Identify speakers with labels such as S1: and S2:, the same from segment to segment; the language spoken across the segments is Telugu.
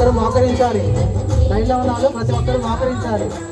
S1: ఒక్కరూ మోకరించాలి. లైన్లో ఉన్న ప్రతి ఒక్కరూ మోకరించాలి.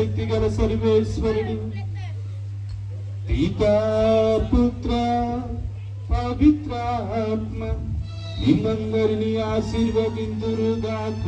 S2: సర్వశక్తి గల సర్వేశ్వరుడు పుత్ర పవిత్రాత్మ నిమ్మందరిని ఆశీర్వదిందురుగాక